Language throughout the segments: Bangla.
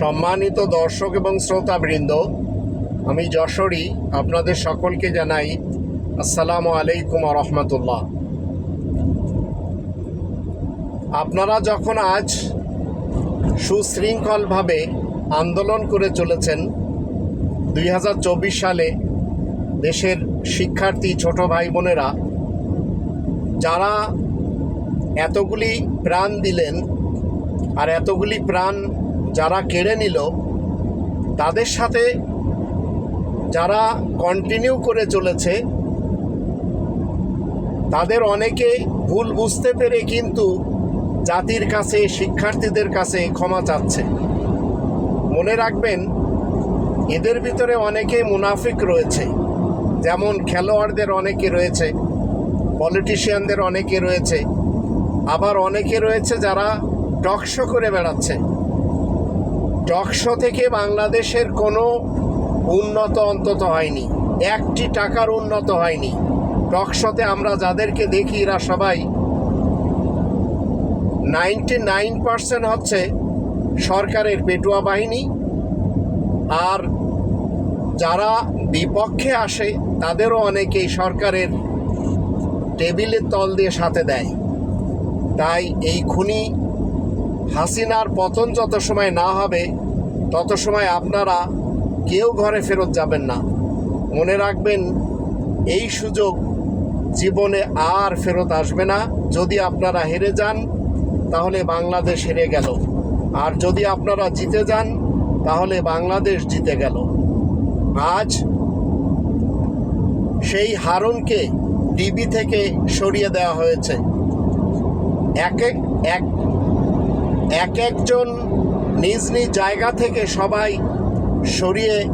সম্মানিত দর্শক এবং শ্রোতাবৃন্দ, আমি যশোরী, আপনাদের সকলকে জানাই আসসালামু আলাইকুম রহমতুল্লাহ। আপনারা যখন আজ সুশৃঙ্খলভাবে আন্দোলন করে চলেছেন, দুই হাজার চব্বিশ সালে দেশের শিক্ষার্থী ছোট ভাই বোনেরা, যারা এতগুলি প্রাণ দিলেন আর এতগুলি প্রাণ যারা কেড়ে নিল, তাদের সাথে যারা কন্টিনিউ করে চলেছে, তাদের অনেকে ভুল বুঝতে পেরে কিন্তু জাতির কাছে, শিক্ষার্থীদের কাছে ক্ষমা চাচ্ছে। মনে রাখবেন, এদের ভিতরে অনেকে মুনাফিক রয়েছে। যেমন খেলোয়াড়দের অনেকে রয়েছে পলিটিশিয়ানদের অনেকে রয়েছে, আবার অনেকে রয়েছে যারা টকশো করে বেড়াচ্ছে। টকশো থেকে বাংলাদেশের কোনো উন্নত অন্তত হয়নি। একটি টাকার উন্নত হয়নি। টকশোতে আমরা যাদেরকে দেখি, এরা সবাই নাইনটি নাইন পার্সেন্ট হচ্ছে সরকারের পেটুয়া বাহিনী। আর যারা বিপক্ষে আসে, তাদেরও অনেকেই সরকারের টেবিলের তল দিয়ে সাথে দেয়। তাই এই খুনি হাসিনার পতন যত সময় না হবে, তত সময় আপনারা কেউ ঘরে ফেরত যাবেন না। মনে রাখবেন, এই সুযোগ জীবনে আর ফেরত আসবে না। যদি আপনারা হেরে যান, তাহলে বাংলাদেশ হেরে গেল। আর যদি আপনারা জিতে যান, তাহলে বাংলাদেশ জিতে গেল। আজ সেই হারুনকে ডিবি থেকে সরিয়ে দেওয়া হয়েছে। এক এক এক এক একজন নিজ নিজ জায়গা থেকে সবাই সরিয়ে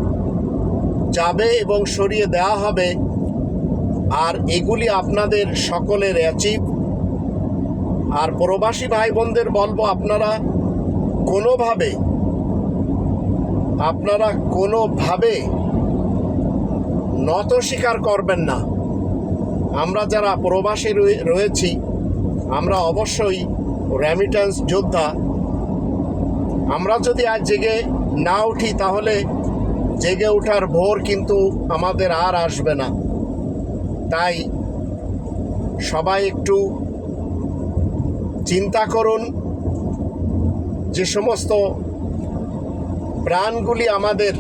যাবে এবং সরিয়ে দেওয়া হবে। আর এগুলি আপনাদের সকলের অ্যাচিভ। আর প্রবাসী ভাই বোনদের বলব, আপনারা কোনোভাবে আপনারা কোনোভাবে নত স্বীকার করবেন না। আমরা যারা প্রবাসী রয়ে- রয়েছি, আমরা অবশ্যই রেমিটেন্স যোদ্ধা, আমরা যদি আজ জেগে না উঠি, তাহলে জেগে ওঠার ভোর কিন্তু আমাদের আর আসবে না। তাই সবাই একটু চিন্তা করুন, যে সমস্ত প্রাণগুলি আমাদের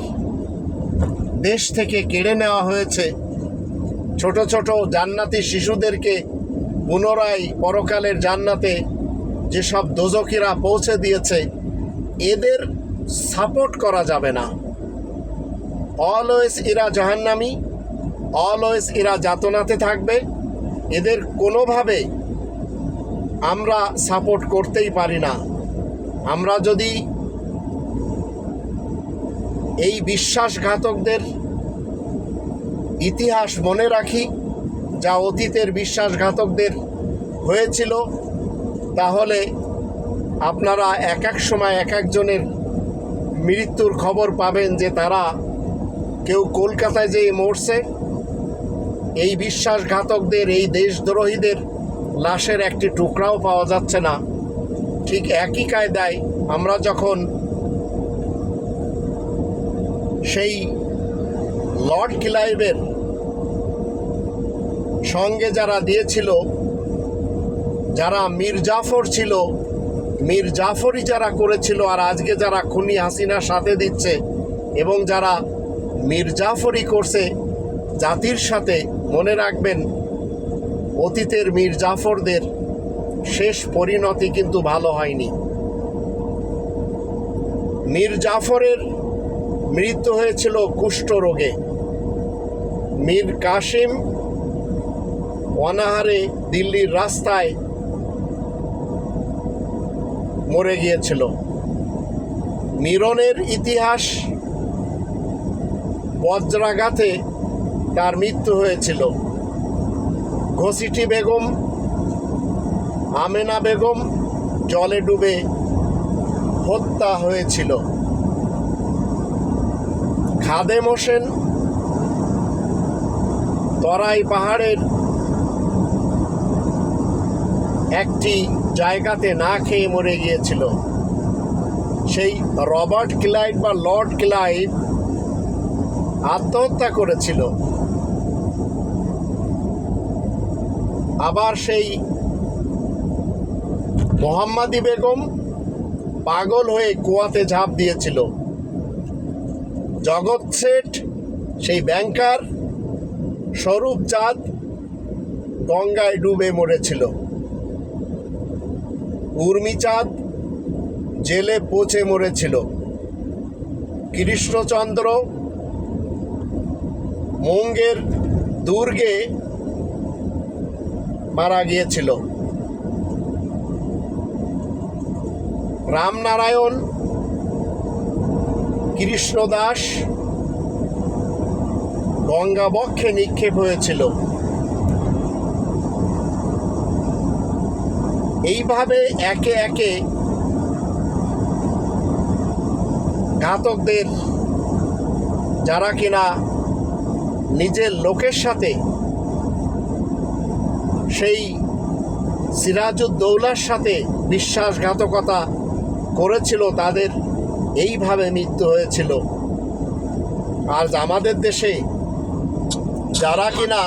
দেশ থেকে কেড়ে নেওয়া হয়েছে, ছোট ছোট জান্নাতি শিশুদেরকে পুনরায় পরকালের জান্নাতে যেসব দোজকিরা পৌঁছে দিয়েছে, এদের সাপোর্ট করা যাবে না। অলওয়েজ এরা জাহান্নামি, অলওয়েজ এরা যাতনাতে থাকবে। এদের কোনোভাবে আমরা সাপোর্ট করতেই পারি না। আমরা যদি এই বিশ্বাসঘাতকদের ইতিহাস মনে রাখি, যা অতীতের বিশ্বাসঘাতকদের হয়েছিল তাহলে আপনারা এক এক সময় এক একজনের মৃত্যুর খবর পাবেন যে তারা কেউ কলকাতায় যেয়ে মরছে। এই বিশ্বাসঘাতকদের, এই দেশদ্রোহীদের লাশের একটি টুকরাও পাওয়া যাচ্ছে না। ঠিক একই কায়দায় আমরা যখন সেই লর্ড কিলাইভের সঙ্গে যারা দিয়েছিল যারা মীর জাফর ছিল, মীর জাফরই যারা করেছিল আর আজকে যারা খুনি হাসিনার সাথে দিচ্ছে এবং যারা মীর জাফরই করছে, জাতির সাথে মনে রাখবেন, অতীতের মীর জাফরদের শেষ পরিণতি কিন্তু ভালো হয়নি। মীর জাফরের মৃত্যু হয়েছিল কুষ্ঠ রোগে। মীর কাসিম অনাহারে দিল্লির রাস্তায় মরে গিয়েছিল। মিরনের ইতিহাস বজ্রাঘাতে তার মৃত্যু হয়েছিল। ঘসিটি বেগম, আমেনা বেগম জলে ডুবে হত্যা হয়েছিল। খাদেম হোসেন তরাই পাহাড়ের একটি জায়গাতে না খেয়ে মরে গিয়েছিল। সেই রবার্ট ক্লাইভ বা লর্ড ক্লাইভ আত্মহত্যা করেছিল। আবার সেই মোহাম্মদী বেগম পাগল হয়ে কুয়াতে ঝাঁপ দিয়েছিল। জগৎ শেঠ, সেই ব্যাংকার স্বরূপ চাঁদ গঙ্গায় ডুবে মরেছিল। উর্মিচাঁদ জেলে পচে মরেছিল। কৃষ্ণচন্দ্র মঙ্গের দুর্গে মারা গিয়েছিল। রামনারায়ণ কৃষ্ণদাস গঙ্গাবক্ষে নিক্ষেপ হয়েছিল। এইভাবে একে একে ঘাতকদের যারা কিনা নিজের লোকের সাথে সেই সিরাজউদ্দৌলার সাথে বিশ্বাসঘাতকতা করেছিল, তাদের এইভাবে মৃত্যু হয়েছিল। আর আমাদের দেশে যারা কিনা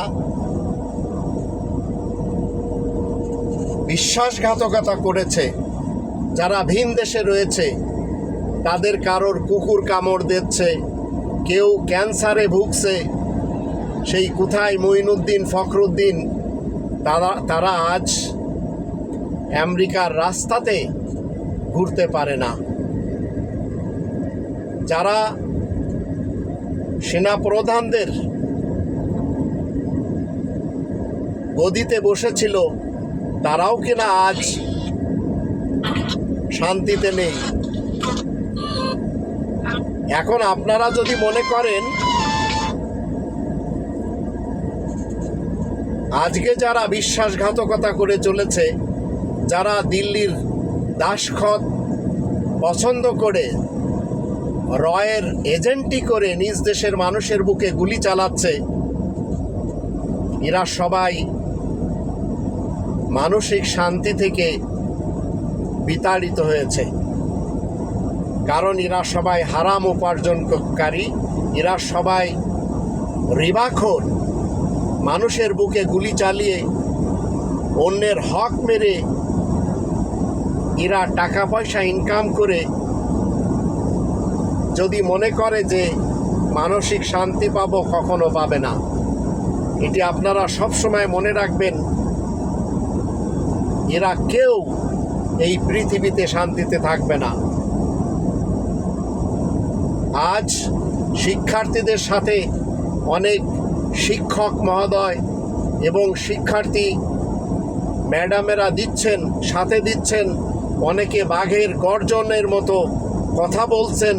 বিশ্বাসঘাতকতা করেছে, যারা ভিন দেশে রয়েছে, তাদের কারোর কুকুর কামড় দিচ্ছে, কেউ ক্যান্সারে ভুগছে, সেই কোথায় মঈনুদ্দিন ফখরুদ্দিন, তারা তারা আজ আমেরিকার রাস্তাতে ঘুরতে পারে না। যারা সেনাপ্রধানদের গদিতে বসেছিল তারাও কিনা আজ? শান্তিতে নেই। এখন আপনারা যদি মনে করেন, আজকে যারা বিশ্বাসঘাতকতা করে চলেছে, যারা দিল্লির দাসখত পছন্দ করে রয়ের এজেন্টি করে নিজ দেশের মানুষের বুকে গুলি চালাচ্ছে, এরা সবাই মানসিক শান্তি থেকে বিতাড়িত হয়েছে। কারণ এরা সবাই হারাম উপার্জনকারী, এরা সবাই রিবাখোর। মানুষের বুকে গুলি চালিয়ে অন্যের হক মেরে এরা টাকা পয়সা ইনকাম করে যদি মনে করে যে মানসিক শান্তি পাবো, কখনো পাবে না। এটি আপনারা সবসময় মনে রাখবেন। এরা কেউ এই পৃথিবীতে শান্তিতে থাকবে না। আজ শিক্ষার্থীদের সাথে অনেক শিক্ষক মহোদয় এবং শিক্ষার্থী ম্যাডামেরা দিচ্ছেন, সাথে দিচ্ছেন, অনেকে বাঘের গর্জনের মতো কথা বলছেন,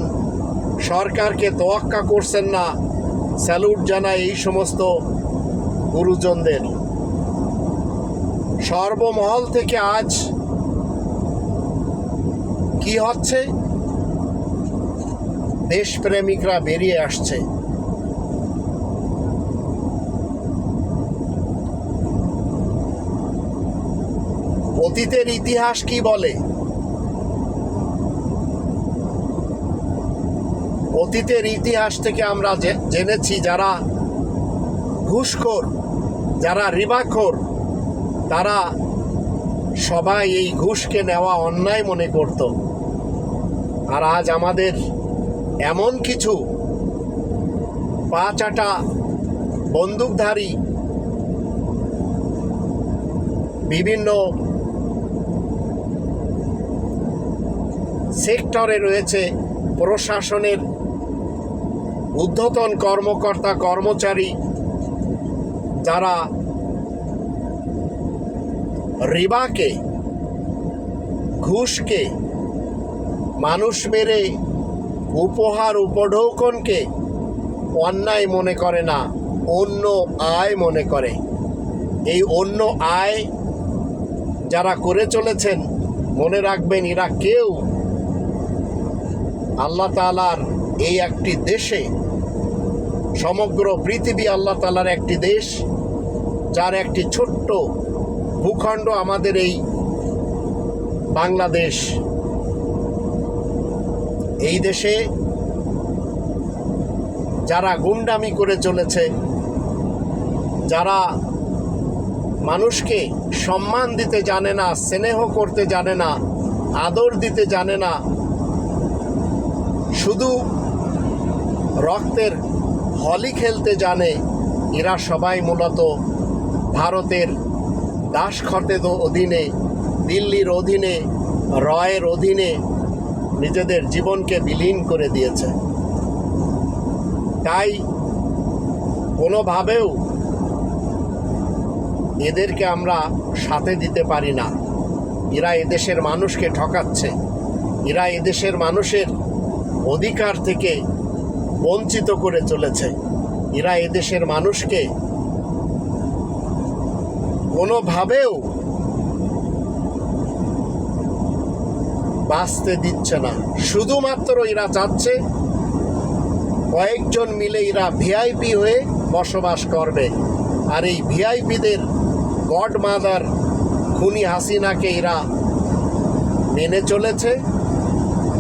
সরকারকে তোয়াক্কা করছেন না। স্যালুট জানায় এই সমস্ত গুরুজনদের। সর্বমহল থেকে আজ কি হচ্ছে? দেশপ্রেমিকরা বেরিয়ে আসছে। অতীতের ইতিহাস কি বলে? অতীতের ইতিহাস থেকে আমরা জেনেছি যারা ঘুষখোর, যারা রিবাখোর তারা সবাই এই ঘুষকে নেওয়া অন্যায় মনে করত। আর আজ আমাদের এমন কিছু পা চাটা বন্দুকধারী বিভিন্ন সেক্টরে রয়েছে, প্রশাসনের ঊর্ধ্বতন কর্মকর্তা কর্মচারী যারা রিবাকে, ঘুষকে, মানুষ মেরে, উপহার উপঢৌকনকে অন্যায় মনে করে না, অন্য আয় মনে করে। এই অন্য আয় যারা করে চলেছেন, মনে রাখবেন এরা কেউ। আল্লাহ তালার এই একটি দেশে, সমগ্র পৃথিবী আল্লাহ তালার একটি দেশ, যার একটি ছোট্ট ভূখণ্ড আমাদের এই বাংলাদেশ, এই দেশে যারা গুন্ডামি করে চলেছে, যারা মানুষকে সম্মান দিতে জানে না, স্নেহ করতে জানে না, আদর দিতে জানে না, শুধু রক্তের হলি খেলতে জানে, এরা সবাই মূলত ভারতের দাসখতের অধীনে, দিল্লির অধীনে, রয়ের অধীনে নিজেদের জীবনকে বিলীন করে দিয়েছে। তাই কোনোভাবেও এদেরকে আমরা সাথে দিতে পারি না। এরা এদেশের মানুষকে ঠকাচ্ছে। এরা এদেশের মানুষের অধিকার থেকে বঞ্চিত করে চলেছে। এরা এদেশের মানুষকে কোনোভাবেও বাঁচতে দিচ্ছে না। শুধুমাত্র এরা চাচ্ছে কয়েকজন মিলে এরা ভিআইপি হয়ে বসবাস করবে। আর এই ভিআইপিদের গড মাদার খুনি হাসিনাকে এরা মেনে চলেছে।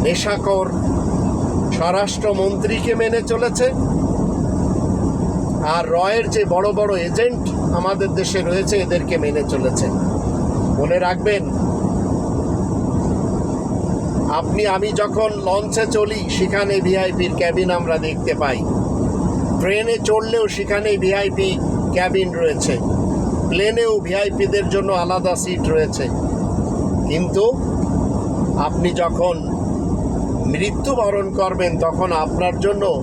নেশাকর স্বরাষ্ট্রমন্ত্রীকে মেনে চলেছে। আর রয়ের যে বড় বড় এজেন্ট আমাদের দেশে রয়েছে, এদেরকে মেনে চলেছে। মনে রাখবেন, আপনি, আমি যখন লঞ্চে চলি, সেখানে ভিআইপির ক্যাবিন আমরা দেখতে পাই। ট্রেনে চড়লেও সেখানে ভিআইপি ক্যাবিন রয়েছে। প্লেনেও ভিআইপিদের জন্য আলাদা সিট রয়েছে। কিন্তু আপনি যখন মৃত্যুবরণ করবেন, তখন আপনার জন্য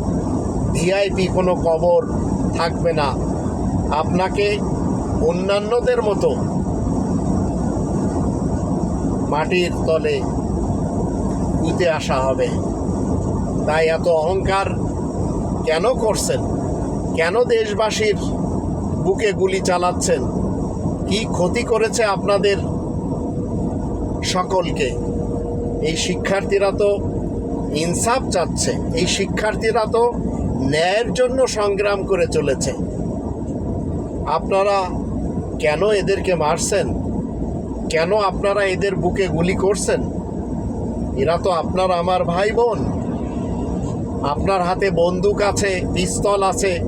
ভিআইপি কোনো কবর থাকবে না। আপনাকে অন্যান্যদের মতো মাটির তলে পুঁতে আসা হবে। তাই এত অহংকার কেন করছেন? কেন দেশবাসীর বুকে গুলি চালাচ্ছেন? কি ক্ষতি করেছে আপনাদের সকলকে? এই শিক্ষার্থীরা তো ইনসাফ চাচ্ছে। এই শিক্ষার্থীরা তো ন্যায়ের জন্য সংগ্রাম করে চলেছে। আপনারা কেন এদেরকে মারছেন? কেন আপনারা এদের বুকে গুলি করছেন? এরা তো আপনার আমার ভাই বোন। আপনার হাতে বন্দুক আছে, পিস্তল আছে।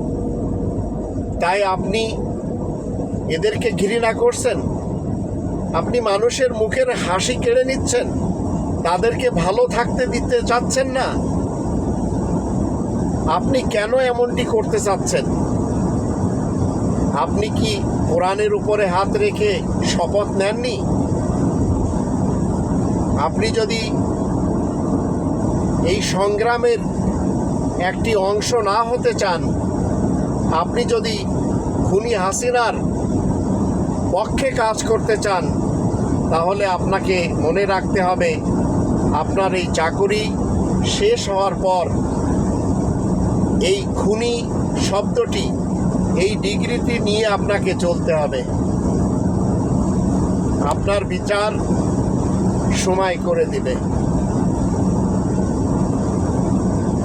তাই আপনি এদেরকে ঘৃণা করছেন? আপনি মানুষের মুখের হাসি কেড়ে নিচ্ছেন? তাদেরকে ভালো থাকতে দিতে চাচ্ছেন না? আপনি কেন এমনটি করতে চাচ্ছেন? আপনি কি কোরআনের উপরে হাত রেখে শপথ নেননি? আপনি যদি এই সংগ্রামের একটি অংশ না হতে চান, আপনি যদি খুনি হাসিনার পক্ষে কাজ করতে চান, তাহলে আপনাকে মনে রাখতে হবে, আপনার এই চাকুরি শেষ হওয়ার পর এই খুনি শব্দটি এই ডিগ্রিটি নিয়ে আপনাকে চলতে হবে। আপনার বিচার সময় করে দিবে।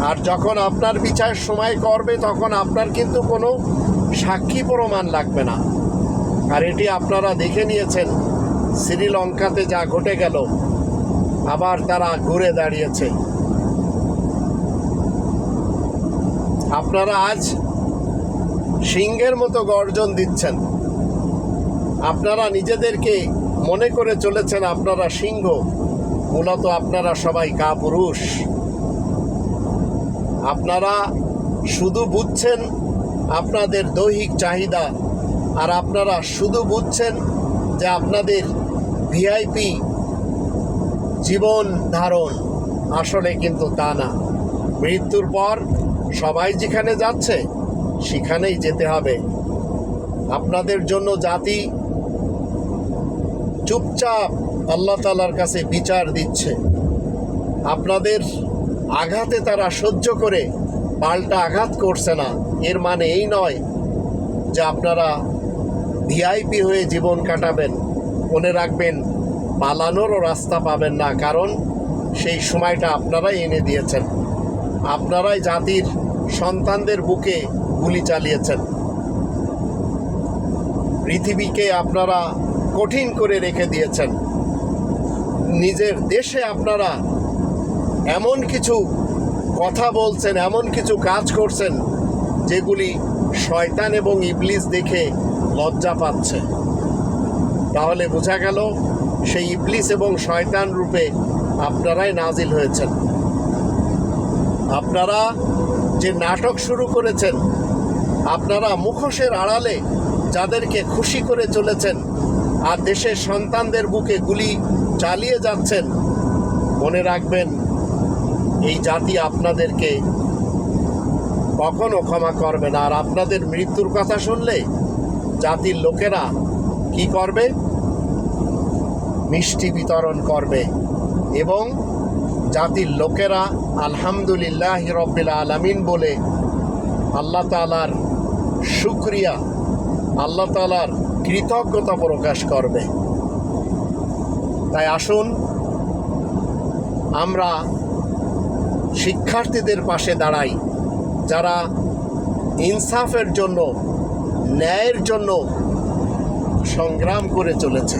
আর যখন আপনার বিচার সময় করবে, তখন আপনার কিন্তু কোনো সাক্ষী প্রমাণ লাগবে না। আর এটি আপনারা দেখে নিয়েছেন, শ্রীলঙ্কাতে যা ঘটে গেল, আবার তারা ঘুরে দাঁড়িয়েছে। আপনারা আজ সিংহের মতো গর্জন দিচ্ছেন। আপনারা নিজেদেরকে মনে করে চলেছেন আপনারা সিংহ। মূলত আপনারা সবাই কাপুরুষ। আপনারা শুধু বুঝছেন আপনাদের দৈহিক চাহিদা, আর আপনারা শুধু বুঝছেন যে আপনাদের ভিআইপি জীবন ধারণ আসলে কিন্তু তা না। মৃত্যুর পর সবাই যেখানে যাচ্ছে সেখানেই যেতে হবে। আপনাদের জন্য জাতি চুপচাপ আল্লাহ তালার কাছে বিচার দিচ্ছে। আপনাদের আঘাতে তারা সহ্য করে, পাল্টা আঘাত করছে না। এর মানে এই নয় যে আপনারা ভিআইপি হয়ে জীবন কাটাবেন, মনে রাখবেন, পালানোরও রাস্তা পাবেন না, কারণ সেই সময়টা আপনারাই এনে দিয়েছেন। আপনারাই জাতির সন্তানদের বুকে গুলি চালিয়েছেন। পৃথিবীকে আপনারা কঠিন করে রেখে দিয়েছেন। নিজের দেশে আপনারা এমন কিছু কথা বলছেন, এমন কিছু কাজ করছেন, যেগুলি শয়তান এবং ইবলিস দেখে লজ্জা পাচ্ছে। তাহলে বোঝা গেল, সেই ইবলিস এবং শয়তান রূপে আপনারাই নাজিল হয়েছেন। আপনারা যে নাটক শুরু করেছেন আপনারা মুখোশের আড়ালে যাদেরকে খুশি করে চলেছেন আর দেশের সন্তানদের বুকে গুলি চালিয়ে যাচ্ছেন, মনে রাখবেন, এই জাতি আপনাদেরকে কখনো ক্ষমা করবে না। আর আপনাদের মৃত্যুর কথা শুনলে জাতির লোকেরা কি করবে? মিষ্টি বিতরণ করবে এবং জাতির লোকেরা আলহামদুলিল্লাহ রব্বিল আলামিন বলে আল্লাহ তালার শুক্রিয়া। আল্লাহ তালার কৃতজ্ঞতা প্রকাশ করবে। তাই আসুন, আমরা শিক্ষার্থীদের পাশে দাঁড়াই, যারা ইনসাফের জন্য, ন্যায়ের জন্য সংগ্রাম করে চলেছে